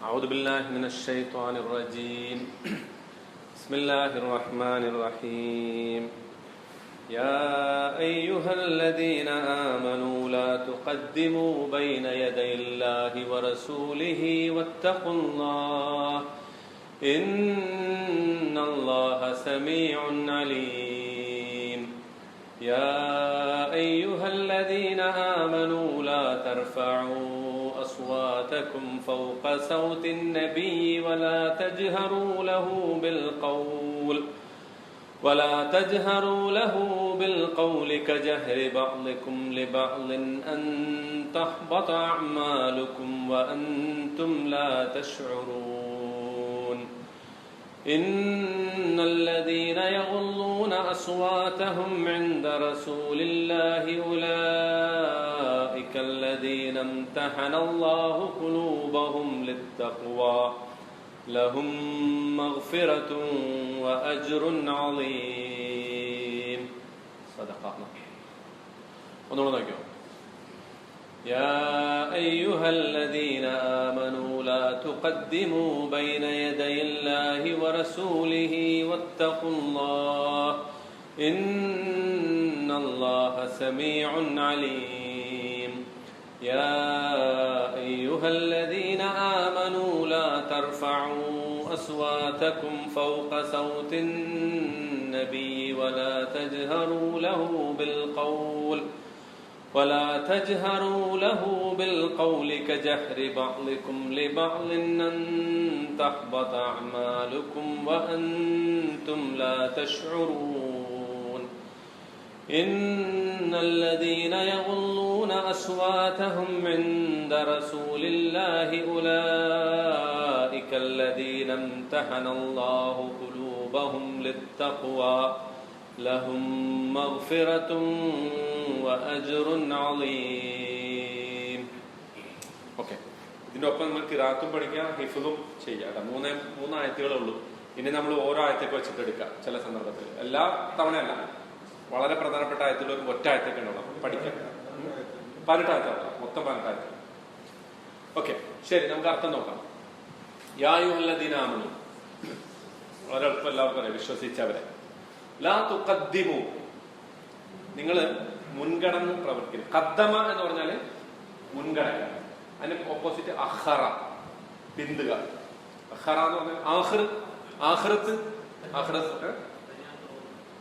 أعوذ بالله من الشيطان الرجيم. بسم الله الرحمن الرحيم. يا أيها الذين آمنوا لا تقدموا بين يدي الله ورسوله واتقوا الله. إن الله سميع عليم. يا أيها الذين آمنوا لا ترفعوا أصواتكم فوق صوت النبي ولا تجهروا له بالقول ولا تجهروا له بالقول كجهر بعضكم لبعض أن تحبط أعمالكم وأنتم لا تشعرون إن الذين يغضون أصواتهم عند رسول الله أولئك الذين امتحن الله قلوبهم للتقوى لهم مغفرة وأجر عظيم. صدق الله اليوم. يا أيها الذين آمنوا لا تقدموا بين يدي الله ورسوله واتقوا الله إن الله سميع عليم. يا أيها الذين آمنوا لا ترفعوا أصواتكم فوق صوت النبي ولا تجهروا له بالقول ولا تجهروا له بالقول كجهر بعضكم لبعض أن تحبط أعمالكم وأنتم لا تشعرون إن الذين يغضون أصواتهم عند رسول الله أولئك الذين امتحن الله قلوبهم للتقوى لهم مغفرة وأجر عظيم okay ഇതിന്റെ ഒപ്പം നമ്മൾ കിറാത്തും പഠിക്കാം ഹിഫുദും ചെയ്യാം കേട്ടോ മൂന്നേ മൂന്ന് ആയത്തുകളേ ഉള്ളൂ ഇനി നമ്മൾ ഓരോ ആയത്തേക്ക് വെച്ചിട്ട് എടുക്കാം ചില സന്ദർഭത്തിൽ എല്ലാ തവണയല്ല വളരെ പ്രധാനപ്പെട്ട ആയത്തുകൾ ഒരു ഒറ്റ ആയത്തൊക്കെ ഉണ്ടാവും നമുക്ക് പഠിക്കാം പതിനെട്ട് അർത്ഥം മൊത്തം പതിനെട്ടാമത്തെ ഓക്കെ ശരി നമുക്ക് അർത്ഥം നോക്കാം. യായുഹല്ലദീനാമനു വളരെ എളുപ്പം എല്ലാവർക്കും അറിയാം വിശ്വസിച്ചവരെ. ലാ നിങ്ങൾ മുൻഗണന പ്രവർത്തിക്കുന്നു. കദ്ദമ എന്ന് പറഞ്ഞാൽ മുൻഗണന. അതിന് ഓപ്പോസിറ്റ് അഹറ പിന്തുക. അഹറ എന്ന് പറഞ്ഞാൽ ആഹ്ർ ആഹ്റത്ത് ആഹ്റത്ത്.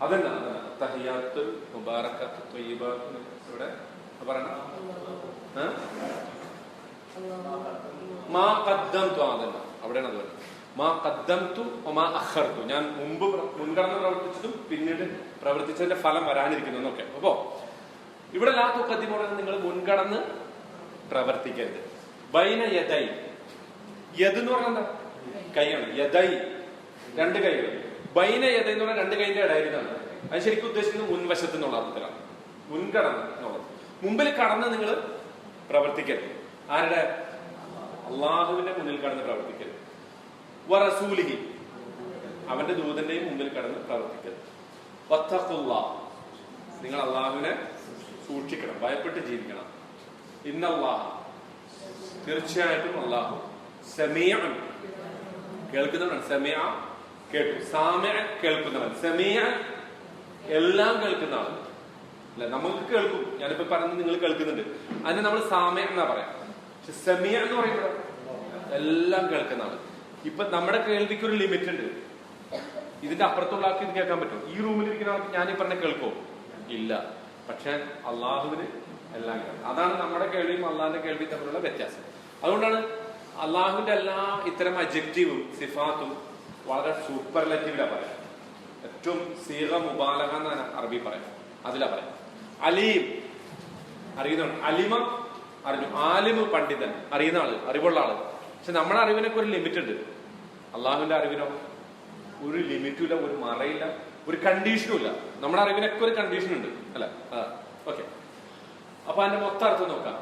അതന്നെ അതന്നെ. തഹിയാത്ത് മുബാറക്കത്ത് ഇവിടെ പറയണ മാ മാ പറയുന്നത് മാ കദ്ദംതു ഒമാ അഖർതു ഞാൻ മുമ്പ് മുൻഗണന പ്രവർത്തിച്ചതും പിന്നീട് പ്രവർത്തിച്ചതിന്റെ ഫലം വരാനിരിക്കുന്നു എന്നൊക്കെ. അപ്പോ ഇവിടെ ലാ തുക്കദ്ദിമ പറയുന്നത് നിങ്ങൾ മുൻകടന്ന് പ്രവർത്തിക്കരുത്. ബൈന യദൈ. യദ് എന്ന് പറഞ്ഞാൽ കൈയാണ്. യദൈ. രണ്ട് കൈകൾ. ബൈന യദൈ എന്ന് പറഞ്ഞാൽ രണ്ട് കൈന്റെ ഇടയിലാണ് അത് ശരിക്കും ഉദ്ദേശിക്കുന്നത് മുൻവശത്ത് എന്നുള്ള അർത്ഥത്തിലാണ് മുൻകടന്ന് മുമ്പിൽ കടന്ന് നിങ്ങൾ പ്രവർത്തിക്കരുത്. ആരുടെ? അള്ളാഹുവിന്റെ മുന്നിൽ കടന്ന് പ്രവർത്തിക്കരുത്. വറസൂലിഹി. അവന്റെ ദൂതന്റെയും മുമ്പിൽ കടന്ന് പ്രവർത്തിക്കരുത്. നിങ്ങൾ അള്ളാഹുവിനെ സൂക്ഷിക്കണം. ഭയപ്പെട്ട് ജീവിക്കണം. ഇന്നല്ലാഹ്. തീർച്ചയായിട്ടും അള്ളാഹു സമീഅൻ. കേൾക്കുന്നവൻ സമീഅ കേട്ടു. സാമ്യ കേൾക്കുന്നവൻ. സമീഅ എല്ലാം കേൾക്കുന്നവൻ. അല്ലെ? നമുക്ക് കേൾക്കും. ഞാനിപ്പോ പറയുന്നത് നിങ്ങൾ കേൾക്കുന്നുണ്ട്. അതിന് നമ്മൾ സാമയ എന്നാ പറയാം? പക്ഷെ സെമിയ എന്ന് പറയുമ്പോൾ എല്ലാം കേൾക്കുന്ന ആൾ ഇപ്പൊ നമ്മുടെ കേൾവിക്ക് ഒരു ലിമിറ്റ് ഉണ്ട്. ഇതിന്റെ അപ്പുറത്തുള്ള ആൾക്ക് ഇത് കേൾക്കാൻ പറ്റും ഈ റൂമിൽ ഇരിക്കുന്ന ആൾക്ക് ഞാൻ പറഞ്ഞ കേൾക്കോ ഇല്ല. പക്ഷെ അള്ളാഹുവിന് എല്ലാം കേൾക്കും. അതാണ് നമ്മുടെ കേൾവിയും അള്ളാഹിന്റെ കേൾവിയും തമ്മിലുള്ള വ്യത്യാസം. അതുകൊണ്ടാണ് അള്ളാഹുവിന്റെ എല്ലാ ഇത്തരം അജക്റ്റീവും സിഫാത്തും വളരെ സൂപ്പർലറ്റീവിലാ പറയാം. ഏറ്റവും സീറ മുബാലക എന്നാണ് അറബി പറയാം അതിലാ പറയാം. അലീം അറിയുന്ന അലിമ അറിഞ്ഞു ആലിമ് പണ്ഡിതൻ അറിയുന്ന ആള് അറിവുള്ള ആള് പക്ഷെ നമ്മുടെ അറിവിനൊക്കെ ഒരു ലിമിറ്റ് ഉണ്ട് അള്ളാഹുവിന്റെ അറിവിനോ ഒരു ലിമിറ്റും ഇല്ല ഒരു മറയില്ല ഒരു കണ്ടീഷനും ഇല്ല നമ്മുടെ അറിവിനൊക്കെ ഒരു കണ്ടീഷൻ ഉണ്ട് അല്ല ഓക്കെ അപ്പൊ അതിന്റെ മൊത്തം അർത്ഥം നോക്കാം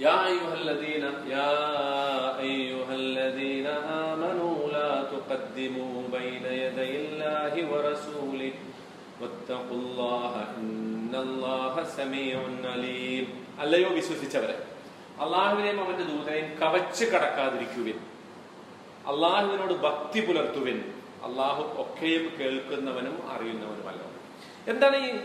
يا أيها الذين يا أيها الذين آمنوا لا تقدموا അല്ലയോ വിശ്വസിച്ചവരെ അള്ളാഹുവിനെയും അവന്റെ ദൂതനെയും കവച്ച് കടക്കാതിരിക്കുവിൻ. അള്ളാഹുവിനോട് ഭക്തി പുലർത്തുവിൻ. അള്ളാഹു ഒക്കെയും കേൾക്കുന്നവനും അറിയുന്നവനുമല്ലോ. എന്താണ് ഈ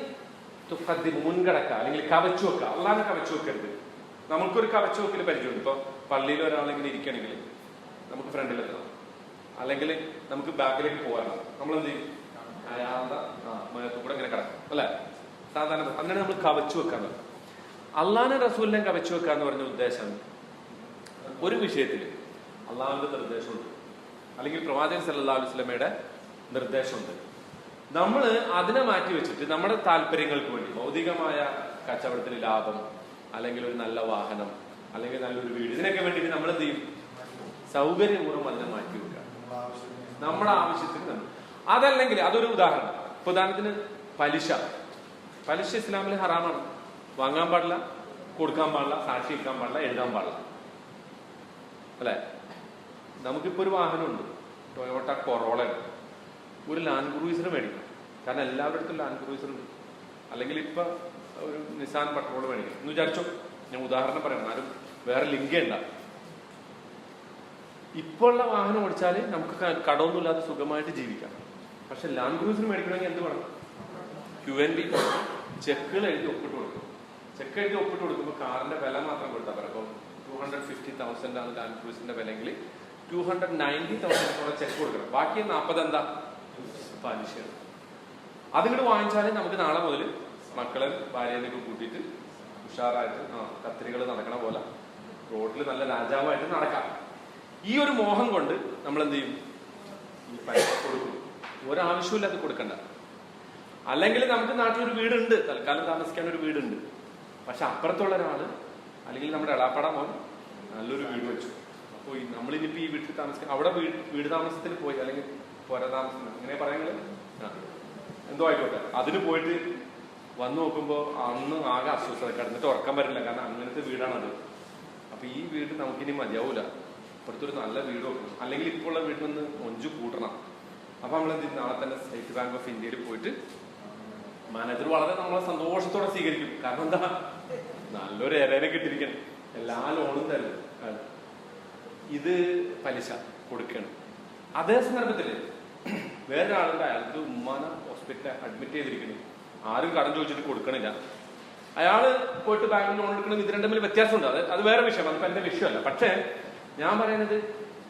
തുഫദ്ദി മുൻകടക്ക അല്ലെങ്കിൽ കവച്ചു വെക്കുക അള്ളാഹിനെ കവച്ചു വെക്കരുത്. നമുക്കൊരു കവച്ചു വെക്കൽ പരിചയമുണ്ട്. ഇപ്പൊ പള്ളിയിൽ ഒരാളെങ്കിലും ഇരിക്കണമെങ്കിൽ നമുക്ക് ഫ്രണ്ടിലെത്തണം അല്ലെങ്കിൽ നമുക്ക് ബാക്കിലേക്ക് പോകാനാണ്. നമ്മളെന്ത് ചെയ്യും? അയാളുടെ ഇങ്ങനെ കിടക്കും അല്ലെ? സാധാരണ അങ്ങനെ നമ്മൾ കവച്ചു വെക്കാൻ പറ്റും അള്ളാഹിനെ റസൂലിനെ കവച്ചു വെക്കുക എന്ന് പറഞ്ഞ ഉദ്ദേശം ഒരു വിഷയത്തിൽ അള്ളാഹുവിന്റെ നിർദ്ദേശമുണ്ട്. അല്ലെങ്കിൽ പ്രവാചകൻ സല്ലാ അലൈഹി വസല്ലമയുടെ നിർദ്ദേശമുണ്ട്. നമ്മൾ അതിനെ മാറ്റി വെച്ചിട്ട് നമ്മുടെ താല്പര്യങ്ങൾക്ക് വേണ്ടി ഭൗതികമായ കച്ചവടത്തിൽ ലാഭം അല്ലെങ്കിൽ ഒരു നല്ല വാഹനം അല്ലെങ്കിൽ നല്ലൊരു വീട് ഇതിനൊക്കെ വേണ്ടിയിട്ട് നമ്മൾ എന്ത് ചെയ്യും? സൗകര്യപൂർവം അതിനെ മാറ്റി വെക്കുക. നമ്മുടെ ആവശ്യത്തിന് നമ്മൾ അതല്ലെങ്കിൽ അതൊരു ഉദാഹരണം. ഇപ്പൊ ഉദാഹരണത്തിന് പലിശ. പലിശ ഇസ്ലാമിൽ ഹറാമാണ്. വാങ്ങാൻ പാടില്ല കൊടുക്കാൻ പാടില്ല സാക്ഷി വെക്കാൻ പാടില്ല എഴുതാൻ പാടില്ല. അല്ലെ? നമുക്കിപ്പോ ഒരു വാഹനമുണ്ട്. ടൊയോട്ട കൊറോള ഒരു ലാൻഡ് ക്രൂയിസർ മേടിക്കണം കാരണം എല്ലാവരുടെ ലാൻഡ് ക്രൂയിസർ ഉണ്ട്. അല്ലെങ്കിൽ ഇപ്പൊ ഒരു നിസാൻ പെട്രോൾ മേടിക്കണം എന്ന് വിചാരിച്ചോ ഞാൻ ഉദാഹരണം പറയണം ആരും വേറെ ലിങ്ക് ഉണ്ട ഇപ്പോൾ ഉള്ള വാഹനം ഓടിച്ചാൽ നമുക്ക് കടമൊന്നുമില്ലാതെ സുഖമായിട്ട് ജീവിക്കാം. പക്ഷെ ലാൻഡ് ക്രൂസിന് മേടിക്കണമെങ്കിൽ എന്ത് വേണം? ക്യു എൻ ബി ചെക്കുകൾ എഴുതി ഒപ്പിട്ട് കൊടുക്കും. ചെക്ക് എഴുതി ഒപ്പിട്ട് കൊടുക്കുമ്പോൾ കാറിന്റെ വില മാത്രം കൊടുത്താൽ പറയാം അപ്പോൾ ടു ഹൺഡ്രഡ് ഫിഫ്റ്റി തൗസൻഡ് ആണ് ലാൻഡ് ക്രൂസിന്റെ വിലയെങ്കിൽ ടു ഹൺഡ്രഡ് നയന്റി തൗസൻഡ് കൂടെ ചെക്ക് കൊടുക്കണം. ബാക്കി നാൽപ്പത് എന്താ? പലിശയാണ്. അതിങ്ങോട്ട് വാങ്ങിച്ചാലേ നമുക്ക് നാളെ മുതൽ മക്കളെ ഭാര്യയിലേക്ക് കൂട്ടിയിട്ട് ഉഷാറായിട്ട് ആ കത്തിരികൾ നടക്കണ പോലെ റോഡിൽ നല്ല രാജാവായിട്ട് നടക്കാം. ഈ ഒരു മോഹം കൊണ്ട് നമ്മൾ എന്ത് ചെയ്യും? ഈ പൈസ കൊടുക്കും. ഒരാവശ്യമില്ല അത് കൊടുക്കണ്ട. അല്ലെങ്കിൽ നമുക്ക് നാട്ടിൽ ഒരു വീടുണ്ട്. തൽക്കാലം താമസിക്കാൻ ഒരു വീടുണ്ട്. പക്ഷെ അപ്പുറത്തുള്ള ഒരാൾ അല്ലെങ്കിൽ നമ്മുടെ എളാപ്പട മോൻ നല്ലൊരു വീട് വെച്ചു. അപ്പോൾ നമ്മളിനിപ്പോ ഈ വീട്ടിൽ താമസിക്കാൻ അവിടെ വീട് വീട് താമസത്തിന് പോയി അല്ലെങ്കിൽ പുര താമസം അങ്ങനെ ആ. എന്തോ ആയിക്കോട്ടെ. അതിന് പോയിട്ട് വന്നു നോക്കുമ്പോൾ അന്ന് ആകെ അസ്വസ്ഥത കിടന്നിട്ട് ഉറക്കം വരില്ല. കാരണം അങ്ങനത്തെ വീടാണത്. അപ്പൊ ഈ വീട് നമുക്കിനി മതിയാവൂല. ഇപ്പുറത്തൊരു നല്ല വീട് വെക്കണം അല്ലെങ്കിൽ ഇപ്പോൾ ഉള്ള വീട്ടിൽ നിന്ന് ഒഞ്ചു കൂട്ടണം. അപ്പൊ നമ്മൾ എന്ത് നാളെ തന്നെ സ്റ്റേറ്റ് ബാങ്ക് ഓഫ് ഇന്ത്യയിൽ പോയിട്ട് മാനേജർ വളരെ നമ്മളെ സന്തോഷത്തോടെ സ്വീകരിക്കും. കാരണം എന്താ? നല്ലൊരു ഏരേനെ കിട്ടിയിരിക്കണം. എല്ലാ ലോണും തരും. ഇത് പലിശ കൊടുക്കണം. അതേ സന്ദർഭത്തിൽ വേറൊരാളുണ്ട്. അയാൾക്ക് ഉമ്മാന ഹോസ്പിറ്റലിൽ അഡ്മിറ്റ് ചെയ്തിരിക്കുന്നു ആരും കടം ചോദിച്ചിട്ട് കൊടുക്കണില്ല. അയാൾ പോയിട്ട് ബാങ്കിൽ ലോൺ എടുക്കണം ഇത് രണ്ടും തമ്മിൽ വ്യത്യാസമുണ്ട്. അത് അത് വേറെ വിഷയം അതിപ്പോ എന്റെ വിഷയമല്ല. പക്ഷേ ഞാൻ പറയുന്നത്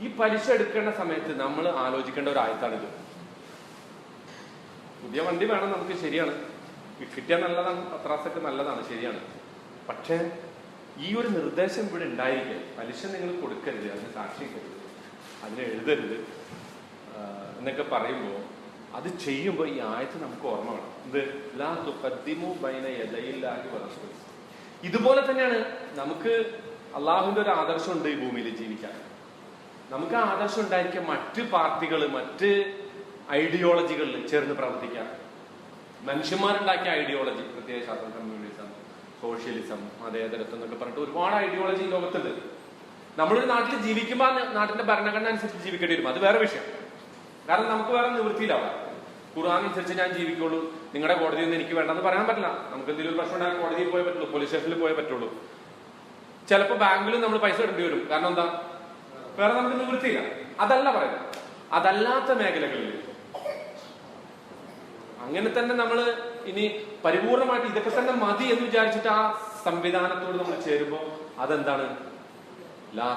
ഈ പലിശ എടുക്കേണ്ട സമയത്ത് നമ്മൾ ആലോചിക്കേണ്ട ഒരു ആയത്താണിത്. പുതിയ വണ്ടി വേണം നമുക്ക് ശരിയാണ്. കിട്ടിയാൽ നല്ലതാണ് പത്രാസൊക്കെ നല്ലതാണ് ശരിയാണ്. പക്ഷേ ഈ ഒരു നിർദ്ദേശം ഇവിടെ ഉണ്ടായിരിക്കെ പലിശ നിങ്ങൾ കൊടുക്കരുത് അതിന് സാക്ഷിക്കരുത് അതിന് എഴുതരുത്. എന്നൊക്കെ പറയുമ്പോൾ അത് ചെയ്യുമ്പോൾ ഈ ആയത്ത് നമുക്ക് ഓർമ്മ വേണം. ഇത് ലാ ബൈന ഇതുപോലെ തന്നെയാണ് നമുക്ക് അള്ളാഹുവിന്റെ ഒരു ആദർശം ഉണ്ട് ഈ ഭൂമിയിൽ ജീവിക്കാൻ. നമുക്ക് ആദർശം ഉണ്ടായിരിക്കാം മറ്റ് പാർട്ടികൾ മറ്റ് ഐഡിയോളജികളിൽ ചേർന്ന് പ്രവർത്തിക്കാം. മനുഷ്യന്മാരുണ്ടാക്കിയ ഐഡിയോളജി പ്രത്യേക ശാസ്ത്ര കമ്മ്യൂണിസം സോഷ്യലിസം മതേതരത്വം എന്നൊക്കെ പറഞ്ഞിട്ട് ഒരുപാട് ഐഡിയോളജി ലോകത്തുണ്ട്. നമ്മളൊരു നാട്ടിൽ ജീവിക്കുമ്പോൾ നാട്ടിന്റെ ഭരണഘടന അനുസരിച്ച് ജീവിക്കേണ്ടി വരും. അത് വേറെ വിഷയം. കാരണം നമുക്ക് വേറെ നിവൃത്തിയിലാവാം. ഖുർആൻ അനുസരിച്ച് ഞാൻ ജീവിക്കുള്ളൂ. നിങ്ങളുടെ കോടതിയിൽ നിന്ന് എനിക്ക് വേണ്ടെന്ന് പറയാൻ പറ്റില്ല. നമുക്ക് എന്തെങ്കിലും ഒരു പ്രശ്നം കോടതിയിൽ പോയേ പറ്റുള്ളൂ പോലീസ് സ്റ്റേഷനിൽ പോയേ പറ്റുള്ളൂ. ചിലപ്പോൾ ബാങ്കിലും നമ്മൾ പൈസ ഇടേണ്ടി വരും. കാരണം എന്താ? വേറെ നമുക്ക് നിവൃത്തിയില്ല അതല്ല പറയുന്നത്. അതല്ലാത്ത മേഖലകളിൽ അങ്ങനെ തന്നെ നമ്മൾ ഇനി പരിപൂർണമായിട്ട് ഇതൊക്കെ തന്നെ മതി എന്ന് വിചാരിച്ചിട്ട് ആ സംവിധാനത്തോട് നമ്മൾ ചേരുമ്പോൾ അതെന്താണ്? ലാ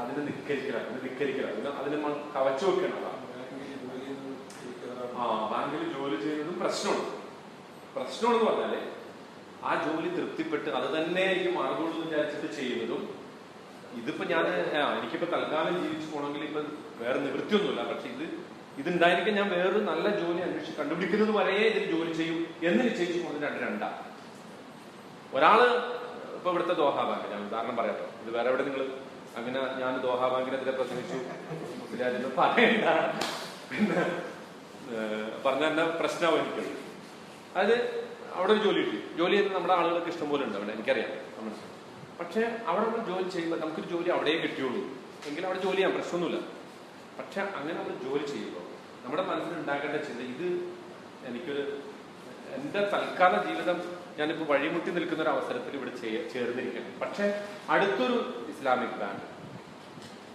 അതിനെ നിക്കരിക്കണം അതിനെ നിക്കരിക്കല അതിന് നമ്മൾ കവച്ചു വെക്കണം ആ ബാങ്കിൽ ജോലി ചെയ്യുന്നതും പ്രശ്നമാണ്. പ്രശ്നമെന്ന് പറഞ്ഞാൽ ആ ജോലി തൃപ്തിപ്പെട്ട് അത് തന്നെ ഈ മാർഗമുള്ളൂ വിചാരിച്ചിട്ട് ചെയ്യുന്നതും ഇതിപ്പോ ഞാൻ എനിക്കിപ്പോ തൽക്കാലം ജീവിച്ചു പോകണമെങ്കിൽ ഇപ്പൊ വേറെ നിവൃത്തിയൊന്നുമില്ല. പക്ഷെ ഇത് ഇതുണ്ടായിരിക്കും ഞാൻ വേറൊരു നല്ല ജോലി അന്വേഷിച്ച് കണ്ടുപിടിക്കുന്നത് വരെ ഇതിൽ ജോലി ചെയ്യും എന്ന് നിശ്ചയിച്ചു പോകുന്നത് രണ്ട് രണ്ടാ. ഒരാൾ ഇപ്പൊ ഇവിടുത്തെ ദോഹ ബാങ്ക് ഞാൻ ഉദാഹരണം പറയാട്ടോ. ഇത് വേറെ എവിടെ നിങ്ങൾ അങ്ങനെ ഞാൻ ദോഹ ബാങ്കിനെതിരെ പ്രസംഗിച്ചു. മുസ്ലിയാരെന്ന് പറയണ്ട. പിന്നെ പറഞ്ഞ തന്നെ പ്രശ്നമാവും എനിക്ക്. അതായത് അവിടെ ഒരു ജോലി കിട്ടി. ജോലി ചെയ്യുന്ന നമ്മുടെ ആളുകൾക്ക് ഇഷ്ടംപോലെ ഉണ്ട് അവിടെ എനിക്കറിയാം. നമ്മൾ പക്ഷെ അവിടെ നമ്മൾ ജോലി ചെയ്യുമ്പോൾ നമുക്കൊരു ജോലി അവിടെയേ കിട്ടിയുള്ളൂ. എങ്കിൽ അവിടെ ജോലി ചെയ്യാം പ്രശ്നമൊന്നുമില്ല. പക്ഷെ അങ്ങനെ നമ്മൾ ജോലി ചെയ്യുമ്പോൾ നമ്മുടെ മനസ്സിൽ ഉണ്ടാക്കേണ്ട ചിന്ത ഇത് എനിക്കൊരു എന്റെ തൽക്കാല ജീവിതം ഞാനിപ്പോൾ വഴിമുട്ടി നിൽക്കുന്ന ഒരു അവസരത്തിൽ ഇവിടെ ചേർന്നിരിക്കണം പക്ഷെ അടുത്തൊരു ഇസ്ലാമിക് ബാങ്ക്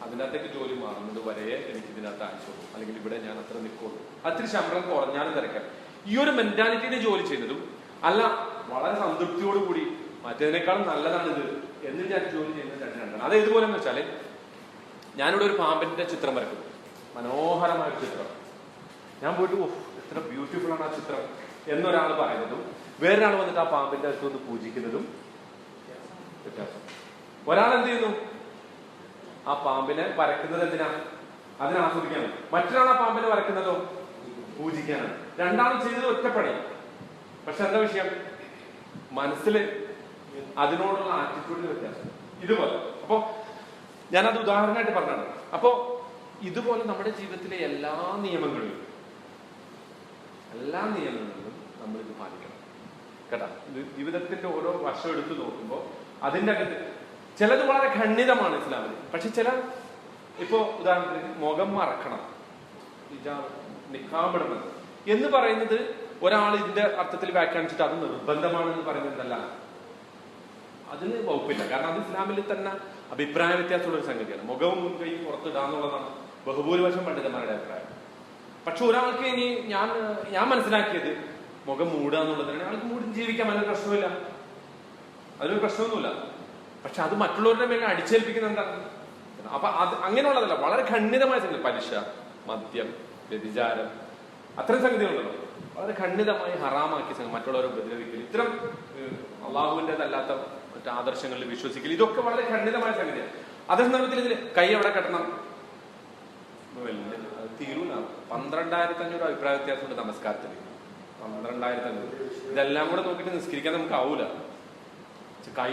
അതിനകത്തേക്ക് ജോലി മാറുന്നത് വരെ എനിക്ക് ഇതിനകത്ത് ആവശ്യമുള്ളൂ അല്ലെങ്കിൽ ഇവിടെ ഞാൻ അത്ര നിൽക്കുള്ളൂ. അത്തിരി ശമ്പളം കുറഞ്ഞാലും തിരക്കാം. ഈ ഒരു മെന്റാലിറ്റിയിൽ ജോലി ചെയ്യുന്നതും അല്ല വളരെ സംതൃപ്തിയോടുകൂടി മറ്റേതിനേക്കാളും നല്ലതാണിത്. എന്ന് ഞാൻ ജോലി ചെയ്യുന്ന ചേട്ടൻ രണ്ടാണ് അത് ഏതുപോലെ എന്ന് വെച്ചാൽ ഞാനിവിടെ ഒരു പാമ്പിന്റെ ചിത്രം വരക്കുന്നു മനോഹരമായ ഒരു ചിത്രം. ഞാൻ പോയിട്ട് ഓ എത്ര ബ്യൂട്ടിഫുൾ ആണ് ആ ചിത്രം എന്നൊരാൾ പറയുന്നതും വേറൊരാൾ വന്നിട്ട് ആ പാമ്പിന്റെ അടുത്ത് വന്ന് പൂജിക്കുന്നതും വ്യത്യാസം. ഒരാൾ എന്ത് ചെയ്യുന്നു? ആ പാമ്പിനെ വരക്കുന്നത് എന്തിനാ അതിനെ ആസ്വദിക്കാനാണ്. മറ്റൊരാൾ ആ പാമ്പിനെ വരക്കുന്നതോ പൂജിക്കാനാണ്. രണ്ടാളും ചെയ്തത് ഒറ്റപ്പണി. പക്ഷെ എന്താ വിഷയം? മനസ്സിൽ അതിനോടുള്ള ആറ്റിറ്റ്യൂഡിൽ വ്യത്യാസം. ഇതുപോലെ. അപ്പോ ഞാനത് ഉദാഹരണമായിട്ട് പറഞ്ഞതാണ്. അപ്പോ ഇതുപോലെ നമ്മുടെ ജീവിതത്തിലെ എല്ലാ നിയമങ്ങളിലും എല്ലാ നിയമങ്ങളിലും നമ്മൾ ഇത് പാലിക്കണം. കേട്ടാ? ഇത് ജീവിതത്തിന്റെ ഓരോ വശം എടുത്തു നോക്കുമ്പോൾ അതിന്റെ അകത്ത് ചിലത് വളരെ ഖണ്ഡിതമാണ് ഇസ്ലാമിൽ പക്ഷെ ചില ഇപ്പോ ഉദാഹരണത്തിന് മുഖം മറക്കണം നിക്കാമിടണം എന്ന് പറയുന്നത് ഒരാൾ ഇതിന്റെ അർത്ഥത്തിൽ വ്യാഖ്യാനിച്ചിട്ട് അത് നിർബന്ധമാണെന്ന് പറയുന്നതല്ല. അതിന് വകുപ്പില്ല. കാരണം അത് ഇസ്ലാമിൽ തന്നെ അഭിപ്രായ വ്യത്യാസമുള്ള ഒരു സംഗതിയാണ്. മുഖവും മുൻകൈയും പുറത്തിടാന്നുള്ളതാണ് ബഹുഭൂരിപക്ഷം പണ്ഡിതന്മാരുടെ അഭിപ്രായം. പക്ഷെ ഒരാൾക്ക് ഇനി ഞാൻ ഞാൻ മനസ്സിലാക്കിയത് മുഖം മൂടുക എന്നുള്ളതിനാണ്. ആൾക്ക് മൂടി ജീവിക്കാൻ അതിന് പ്രശ്നമില്ല അതിനൊരു പ്രശ്നമൊന്നുമില്ല. പക്ഷെ അത് മറ്റുള്ളവരുടെ മേലെ അടിച്ചേൽപ്പിക്കുന്ന എന്താണ് അപ്പൊ അത് അങ്ങനെയുള്ളതല്ല. വളരെ ഖണ്ഡിതമായ സംഗതി. പലിശ മദ്യം വ്യതിചാരം അത്തരം സംഗതികളുണ്ടല്ലോ. വളരെ ഖണ്ഡിതമായി ഹറാമാക്കിയ സംഗതി. മറ്റുള്ളവരെ ഉപദ്രവിക്കൽ ഇത്തരം അള്ളാഹുവിന്റെതല്ലാത്ത മറ്റു ആദർശങ്ങളിൽ വിശ്വസിക്കൽ ഇതൊക്കെ വളരെ ഖണ്ഡിതമായ സംഗതിയാണ്. അതേ സന്ദർഭത്തിൽ ഇതിൽ കൈ എവിടെ കെട്ടണം? തീരൂല. പന്ത്രണ്ടായിരത്തി അഞ്ഞൂറ് അഭിപ്രായ വ്യത്യാസമുണ്ട് നമസ്കാരത്തിൽ. പന്ത്രണ്ടായിരത്തി അഞ്ഞൂറ് ഇതെല്ലാം കൂടെ നോക്കിയിട്ട് നിസ്കരിക്കാൻ നമുക്ക് ആവൂല. കൈ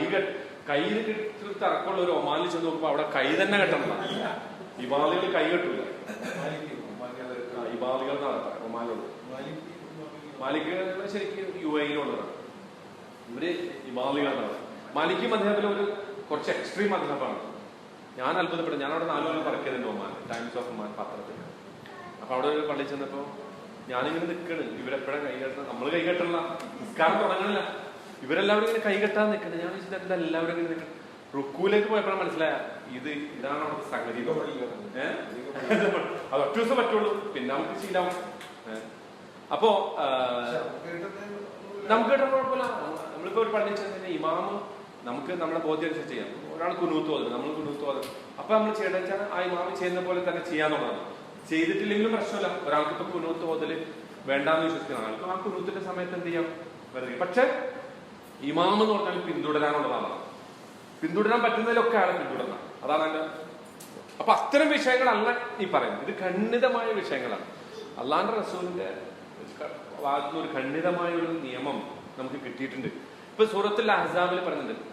കയ്യിൽ കിട്ടി തറക്കമുള്ള ഒരു ഒമാനിൽ ചെന്ന് നോക്കുമ്പോ അവിടെ കൈ തന്നെ കെട്ടണം. ഇവാളികൾ കൈ കെട്ടൂല. ഇവാളികൾ ഒമാനിലുള്ളത് മാലിക് ശരിക്കും യു എയിലുള്ളതാണ് ഇവർ ഇമാലികൾ എന്നാണ് മാലിക് ഒരു കുറച്ച് എക്സ്ട്രീം മധബാണ് ഞാൻ അത്ഭുതപ്പെട്ടു. ഞാൻ അവിടെ നാലു കൊല്ലം പറക്കിയതുണ്ട് ഒമാൻ ടൈംസ് ഓഫ് ഒമാൻ പത്രത്തിൽ. അപ്പൊ അവിടെ ഒരു പള്ളി ചെന്നപ്പോ ഞാനിങ്ങനെ നിൽക്കണ് ഇവരെപ്പോഴും കൈ കെട്ടണം നമ്മൾ കൈ കെട്ടണില്ല. നിസ്കാരം തുടങ്ങണില്ല. ഇവരെല്ലാവരും ഇങ്ങനെ കൈ കെട്ടാൻ നിൽക്കണേ ഞാൻ വിചാരിച്ചത് എന്താ എല്ലാവരും ഇങ്ങനെ നിൽക്കണം റുക്കൂലേക്ക് പോയപ്പോഴാണ് മനസ്സിലായ ഇത് ഇതാണ് അവിടുത്തെ സംഗതി. അത് ഒറ്റ ദിവസം പറ്റുള്ളൂ. പിന്നെ നമുക്ക് ശീലാവും? അപ്പോ നമുക്ക് കിട്ടുന്ന കുഴപ്പമില്ല. നമ്മളിപ്പോ ഒരു പള്ളി ചെന്നിട്ട് ഇമാമ് നമുക്ക് നമ്മുടെ ബോധ്യം അനുസരിച്ച് ചെയ്യാം. ഒരാൾ കുനൂത്ത് ഓതും നമ്മൾ കുനൂത്ത് ഓതും അപ്പൊ നമ്മൾ ചെയ്യണമെന്ന് വെച്ചാൽ ആ ഇമാമ് ചെയ്യുന്ന പോലെ തന്നെ ചെയ്യാന്നുള്ളതാണ്. ചെയ്തിട്ടില്ലെങ്കിലും പ്രശ്നമില്ല. ഒരാൾക്ക് ഇപ്പൊ കുനൂത്ത് ഓതൽ വേണ്ടാന്ന് വിശ്വസിക്കുന്ന ആൾക്ക് ആ കുനൂത്തിന്റെ സമയത്ത് എന്ത് ചെയ്യാം? വെറുതെ. പക്ഷെ ഇമാം എന്ന് പറഞ്ഞാൽ പിന്തുടരാനുള്ളതാണ്. പിന്തുടരാൻ പറ്റുന്നതിലൊക്കെ ആണ് പിന്തുടരണം അതാണ് എന്റെ അപ്പൊ അത്തരം വിഷയങ്ങളല്ല ഈ പറയുന്നത്. ഇത് ഖണ്ഡിതമായ വിഷയങ്ങളാണ്. അള്ളാന്റെ റസൂലിന്റെ ഭാഗത്തുനിന്ന് ഒരു ഖണ്ഡിതമായ ഒരു നിയമം നമുക്ക് കിട്ടിയിട്ടുണ്ട്. ഇപ്പൊ സൂറത്തുൽ അഹ്സാബിൽ ആ,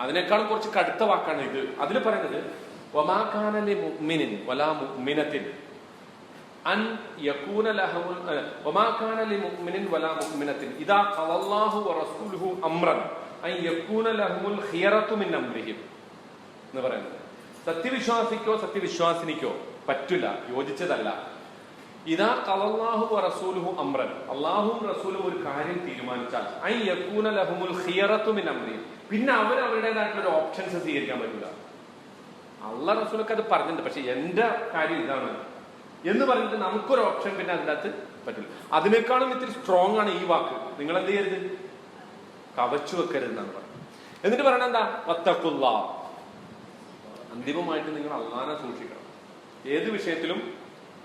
അതിനേക്കാളും കുറച്ച് കടുത്ത വാക്കാണ് ഇത്. അതിൽ പറയുന്നത് ഒമാഖാനലി മുഅ്മിനിൻ വലാ മുഅ്മിനത്തിൻ അൻ യകൂന ലഹമുൽ വമാ കാന വലാ മുഅ്മിനത്തിൻ ഇദാ ഖളല്ലാഹു വറസൂലുഹു അംറൻ അൻ യകൂന ലഹുൽ ഖിയറത്തു മിൻ അംരിഹിം എന്ന് പറയുന്നത്. സത്യവിശ്വാസിക്കോ സത്യവിശ്വാസിനിക്കോ പറ്റില്ല യോജിച്ചതല്ല. ഇതാ കലല്ലാഹു വറസൂലുഹു അമ്രൻ അള്ളാഹും റസൂലും ഒരു കാര്യം തീരുമാനിച്ചാൽ ഐ യകൂന ലഹുമുൽ ഖിയറത്തു മിൻ അംരിഹിം പിന്നെ അവർ അവരുടേതായിട്ടുള്ള ഒരു ഓപ്ഷൻസ് സ്വീകരിക്കാൻ പറ്റില്ല അള്ളാഹ് റസൂലൊക്കെ അത് പറഞ്ഞിട്ടുണ്ട് പക്ഷെ എന്റെ കാര്യം ഇതാണ്. എന്ന് പറഞ്ഞിട്ട് നമുക്കൊരു ഓപ്ഷൻ പിന്നെ അതിന്റെ അകത്ത് പറ്റില്ല അതിനേക്കാളും ഇത്തിരി സ്ട്രോങ് ആണ് ഈ വാക്ക്. നിങ്ങൾ എന്ത് ചെയ്യരുത്? കവച്ചു വെക്കരുത് എന്നാണ് പറയുന്നത് എന്നിട്ട് പറയണ എന്താ? വത്തക്കുള്ള അന്തിമമായിട്ട് നിങ്ങൾ അള്ളാനെ സൂക്ഷിക്കണം. ഏത് വിഷയത്തിലും